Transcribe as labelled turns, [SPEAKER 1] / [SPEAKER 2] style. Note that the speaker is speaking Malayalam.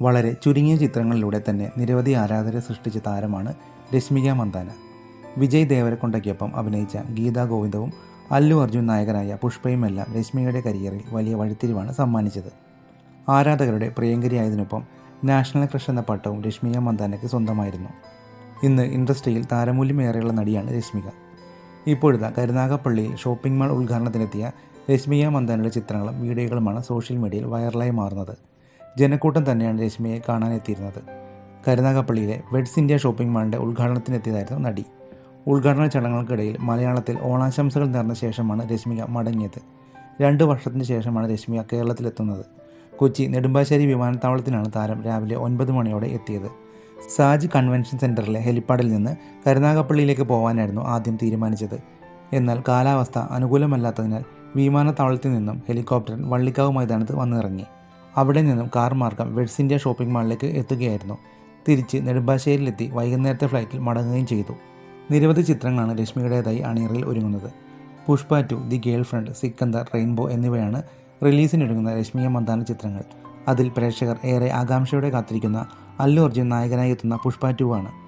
[SPEAKER 1] വളരെ ചുരുങ്ങിയ ചിത്രങ്ങളിലൂടെ തന്നെ നിരവധി ആരാധകരെ സൃഷ്ടിച്ച താരമാണ് രശ്മിക മന്ദാന. വിജയ് ദേവരക്കൊണ്ടയ്ക്കൊപ്പം അഭിനയിച്ച ഗീതാ ഗോവിന്ദവും അല്ലു അർജുൻ നായകനായ പുഷ്പയുമെല്ലാം രശ്മിയുടെ കരിയറിൽ വലിയ വഴിത്തിരിവാണ് സമ്മാനിച്ചത്. ആരാധകരുടെ പ്രിയങ്കരിയായതിനൊപ്പം നാഷണൽ ക്രഷ് എന്ന പട്ടവും രശ്മിക മന്ദാനയ്ക്ക് സ്വന്തമായിരുന്നു. ഇന്ന് ഇൻഡസ്ട്രിയിൽ താരമൂല്യമേറെയുള്ള നടിയാണ് രശ്മിക. ഇപ്പോഴത്തെ കരുനാഗപ്പള്ളിയിൽ ഷോപ്പിംഗ് മാൾ ഉദ്ഘാടനത്തിനെത്തിയ രശ്മിക മന്ദാനയുടെ ചിത്രങ്ങളും വീഡിയോകളുമാണ് സോഷ്യൽ മീഡിയയിൽ വൈറലായി മാറുന്നത്. ജനക്കൂട്ടം തന്നെയാണ് രശ്മിയെ കാണാനെത്തിയിരുന്നത്. കരുനാഗപ്പള്ളിയിലെ വെഡ്സ് ഇന്ത്യ ഷോപ്പിംഗ് മാളിന്റെ ഉദ്ഘാടനത്തിനെത്തിയതായിരുന്നു നടി. ഉദ്ഘാടന ചടങ്ങുകൾക്കിടയിൽ മലയാളത്തിൽ ഓണാശംസകൾ നേർന്ന ശേഷമാണ് രശ്മിക മടങ്ങിയത്. രണ്ട് വർഷത്തിന് ശേഷമാണ് രശ്മിക കേരളത്തിലെത്തുന്നത്. കൊച്ചി നെടുമ്പാശ്ശേരി വിമാനത്താവളത്തിലാണ് താരം രാവിലെ ഒൻപത് മണിയോടെ എത്തിയത്. സാജ് കൺവെൻഷൻ സെന്ററിലെ ഹെലിപ്പാഡിൽ നിന്ന് കരുനാഗപ്പള്ളിയിലേക്ക് പോകാനായിരുന്നു ആദ്യം തീരുമാനിച്ചത്. എന്നാൽ കാലാവസ്ഥ അനുകൂലമല്ലാത്തതിനാൽ വിമാനത്താവളത്തിൽ നിന്നും ഹെലികോപ്റ്ററിൽ വള്ളിക്കാവ് മൈതാനത്ത് വന്നിറങ്ങി. അവിടെ നിന്നും കാർ മാർഗം വെഡ്സ് ഇന്ത്യ ഷോപ്പിംഗ് മാളിലേക്ക് എത്തുകയായിരുന്നു. തിരിച്ച് നെടുമ്പാശ്ശേരിയിലെത്തി വൈകുന്നേരത്തെ ഫ്ലൈറ്റിൽ മടങ്ങുകയും ചെയ്തു. നിരവധി ചിത്രങ്ങളാണ് രശ്മിയുടേതായി അണിയറിൽ ഒരുങ്ങുന്നത്. Pushpa two The Girlfriend Sikandar Rainbow എന്നിവയാണ് റിലീസിനൊരുങ്ങുന്ന രശ്മിയ മന്ദാന ചിത്രങ്ങൾ. അതിൽ പ്രേക്ഷകർ ഏറെ ആകാംക്ഷയോടെ കാത്തിരിക്കുന്ന അല്ലു അർജുൻ നായകനായി എത്തുന്ന പുഷ്പ ടു ആണ്